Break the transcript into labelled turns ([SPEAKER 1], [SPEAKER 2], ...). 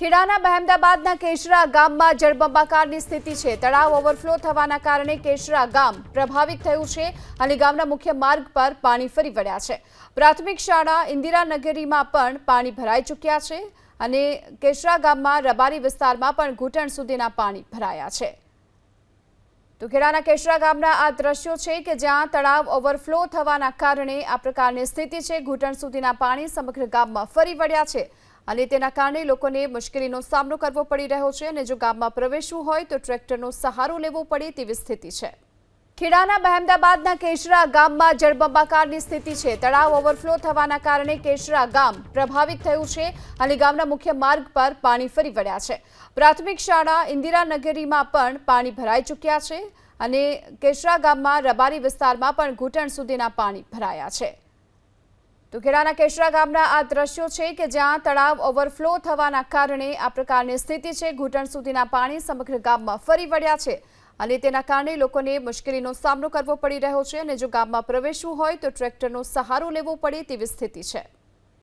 [SPEAKER 1] ખેડાના બહેમદાબાદના કેશરા ગામમાં જળબંબાકારની સ્થિતિ છે. તળાવ ઓવરફ્લો થવાના કારણે કેશરા ગામ પ્રભાવિત થયું છે અને ગામના મુખ્ય માર્ગ પર પાણી ફરી વળ્યા છે. પ્રાથમિક શાળા ઇન્દિરાનગરીમાં પણ પાણી ભરાઈ ચૂક્યા છે અને કેશરા ગામમાં રબારી વિસ્તારમાં પણ ઘૂંટણ સુધીના પાણી ભરાયા છે. તો ખેડાના કેશરા ગામના આ દ્રશ્યો છે કે જ્યાં તળાવ ઓવરફ્લો થવાના કારણે આ પ્રકારની સ્થિતિ છે. ઘૂંટણ સુધીના પાણી સમગ્ર ગામમાં ફરી વળ્યા છે. અને તેના કારણે લોકોને મુશ્કેલીનો સામનો કરવો પડી રહ્યો છે અને જો ગામમાં પ્રવેશવું હોય તો ટ્રેક્ટરનો સહારો લેવો પડે તેવી સ્થિતિ છે. ખેડાના બહેમદાબાદના કેશરા ગામમાં જળબંબાકારની સ્થિતિ છે. તળાવ ઓવરફ્લો થવાના કારણે કેશરા ગામ પ્રભાવિત થયું છે અને ગામના મુખ્ય માર્ગ પર પાણી ફરી વળ્યા છે. પ્રાથમિક શાળા ઇન્દિરાનગરીમાં પણ પાણી ભરાઈ ચૂક્યા છે અને કેશરા ગામમાં રબારી વિસ્તારમાં પણ ઘૂંટણ સુધીના પાણી ભરાયા છે. તો ખેડાના કેશરા ગામના આ દ્રશ્યો છે કે જ્યાં તળાવ ઓવરફ્લો થવાના કારણે આ પ્રકારની સ્થિતિ છે. ઘૂંટણ સુધીના પાણી સમગ્ર ગામમાં ફરી વળ્યા છે અને તેના કારણે લોકોને મુશ્કેલીનો સામનો કરવો પડી રહ્યો છે અને જો ગામમાં પ્રવેશવું હોય તો ટ્રેક્ટરનો સહારો લેવો પડે તેવી સ્થિતિ છે.